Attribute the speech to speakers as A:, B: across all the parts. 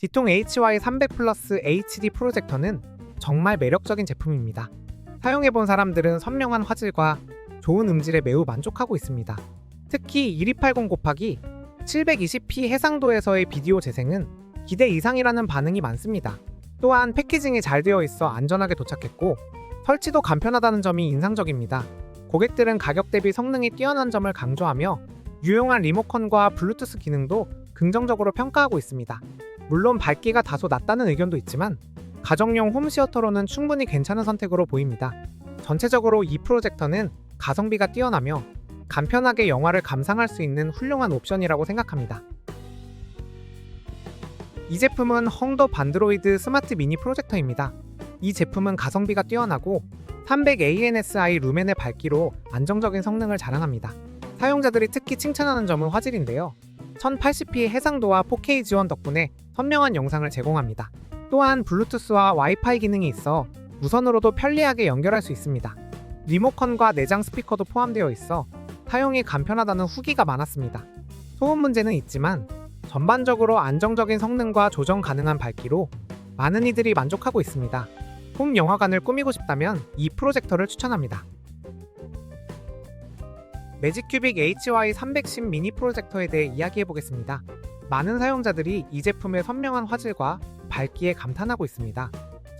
A: 디통 HY300 플러스 HD 프로젝터는 정말 매력적인 제품입니다. 사용해본 사람들은 선명한 화질과 좋은 음질에 매우 만족하고 있습니다. 특히 1280 곱하기 720p 해상도에서의 비디오 재생은 기대 이상이라는 반응이 많습니다. 또한 패키징이 잘 되어 있어 안전하게 도착했고 설치도 간편하다는 점이 인상적입니다. 고객들은 가격 대비 성능이 뛰어난 점을 강조하며 유용한 리모컨과 블루투스 기능도 긍정적으로 평가하고 있습니다. 물론 밝기가 다소 낮다는 의견도 있지만 가정용 홈시어터로는 충분히 괜찮은 선택으로 보입니다. 전체적으로 이 프로젝터는 가성비가 뛰어나며 간편하게 영화를 감상할 수 있는 훌륭한 옵션이라고 생각합니다. 이 제품은 헝더 반드로이드 스마트 미니 프로젝터입니다. 이 제품은 가성비가 뛰어나고 300ANSI 루멘의 밝기로 안정적인 성능을 자랑합니다. 사용자들이 특히 칭찬하는 점은 화질인데요. 1080p 해상도와 4K 지원 덕분에 선명한 영상을 제공합니다. 또한 블루투스와 와이파이 기능이 있어 무선으로도 편리하게 연결할 수 있습니다. 리모컨과 내장 스피커도 포함되어 있어 사용이 간편하다는 후기가 많았습니다. 소음 문제는 있지만 전반적으로 안정적인 성능과 조정 가능한 밝기로 많은 이들이 만족하고 있습니다. 홈 영화관을 꾸미고 싶다면 이 프로젝터를 추천합니다. 매직큐빅 HY310 미니 프로젝터에 대해 이야기해 보겠습니다. 많은 사용자들이 이 제품의 선명한 화질과 밝기에 감탄하고 있습니다.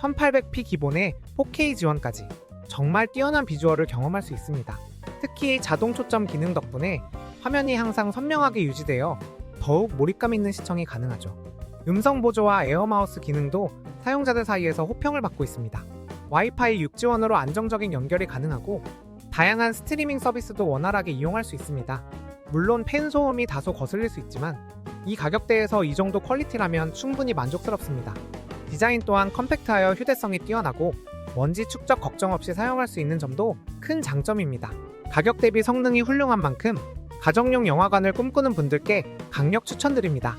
A: 1800p 기본에 4K 지원까지 정말 뛰어난 비주얼을 경험할 수 있습니다. 특히 자동 초점 기능 덕분에 화면이 항상 선명하게 유지되어 더욱 몰입감 있는 시청이 가능하죠. 음성 보조와 에어 마우스 기능도 사용자들 사이에서 호평을 받고 있습니다. 와이파이 6 지원으로 안정적인 연결이 가능하고 다양한 스트리밍 서비스도 원활하게 이용할 수 있습니다. 물론 팬 소음이 다소 거슬릴 수 있지만 이 가격대에서 이 정도 퀄리티라면 충분히 만족스럽습니다. 디자인 또한 컴팩트하여 휴대성이 뛰어나고 먼지 축적 걱정 없이 사용할 수 있는 점도 큰 장점입니다. 가격 대비 성능이 훌륭한 만큼 가정용 영화관을 꿈꾸는 분들께 강력 추천드립니다.